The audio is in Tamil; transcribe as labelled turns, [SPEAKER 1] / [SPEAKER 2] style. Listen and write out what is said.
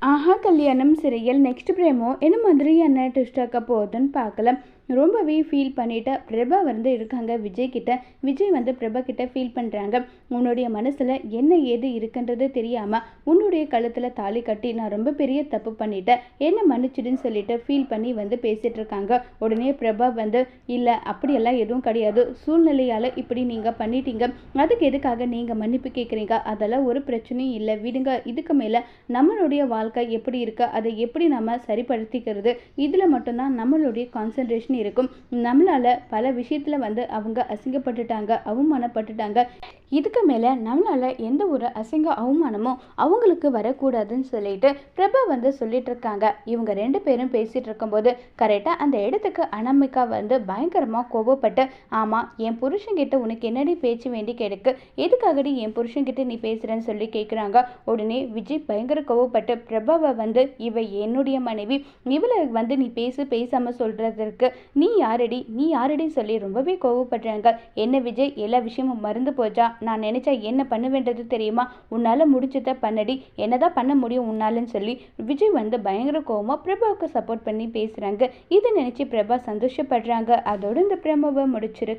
[SPEAKER 1] ஆஹா கல்யாணம் சிறையில் நெக்ஸ்ட் பிரேமோ? என்ன மாதிரியான ட்விஸ்ட் ஆக்க போகுதுன்னு பார்க்கலாம். ரொம்பவே ஃபீல் பண்ணிட்டு பிரபா வந்து இருக்காங்க. விஜய் கிட்ட விஜய் வந்து பிரபா கிட்ட ஃபீல் பண்ணுறாங்க உன்னுடைய மனசில் என்ன ஏது இருக்குன்றது தெரியாமல் உன்னுடைய கழுத்தில் தாலி கட்டி நான் ரொம்ப பெரிய தப்பு பண்ணிட்டேன். என்ன மன்னிச்சிடுன்னு சொல்லிட்டு ஃபீல் பண்ணி வந்து பேசிகிட்டு இருக்காங்க. உடனே பிரபா வந்து இல்லை அப்படியெல்லாம் எதுவும் கிடையாது. சூழ்நிலையால் இப்படி நீங்கள் பண்ணிட்டீங்க. அதுக்கு எதுக்காக நீங்கள் மன்னிப்பு கேட்குறீங்க அதெல்லாம் ஒரு பிரச்சனையும் இல்லை. விடுங்க. இதுக்கு மேலே நம்மளுடைய வாழ்க்கை எப்படி இருக்குது அதை எப்படி நம்ம சரிப்படுத்திக்கிறது? இதில் மட்டும்தான் நம்மளுடைய கான்சன்ட்ரேஷன் இருக்கும். நம்மளால் பல விஷயத்தில் வந்து அவங்க அசிங்கப்பட்டுட்டாங்க அவமானப்பட்டுட்டாங்க. இதுக்கு மேலே நம்மளால் எந்த ஒரு அசிங்க அவமானமும் அவங்களுக்கு வரக்கூடாதுன்னு சொல்லிட்டு பிரபா வந்து சொல்லிட்டு இருக்காங்க இவங்க ரெண்டு பேரும் பேசிகிட்டு இருக்கும்போது கரெக்டாக அந்த இடத்துக்கு அனாமிகா வந்து பயங்கரமாக கோவப்பட்டு ஆமாம் என் புருஷங்கிட்ட உனக்கு என்னடி பேச்சு வேண்டி கிடக்கு? எதுக்காகடி என் புருஷங்கிட்ட நீ பேசுகிறேன்னு சொல்லி கேட்குறாங்க உடனே விஜய் பயங்கர கோவப்பட்டு பிரபாவை வந்து இவ என்னுடைய மனைவி. இவளை வந்து நீ பேசு பேசாமல் சொல்கிறதுக்கு நீ யாரடி? நீ யாரடி சொல்லி ரொம்பவே கோவப்படுறாங்க. என்ன விஜய்? எல்லா விஷயமும் மறந்து போச்சா? நான் நினச்சா என்ன பண்ண தெரியுமா? உன்னால் முடிச்சத பண்ணடி. என்னதான் பண்ண முடியும் உன்னாலன்னு சொல்லி விஜய் வந்து பயங்கர கோவமாக பிரபாவுக்கு சப்போர்ட் பண்ணி பேசுகிறாங்க இதை நினச்சி பிரபா சந்தோஷப்படுறாங்க. அதோட இந்த பிரபாவை முடிச்சிருக்கு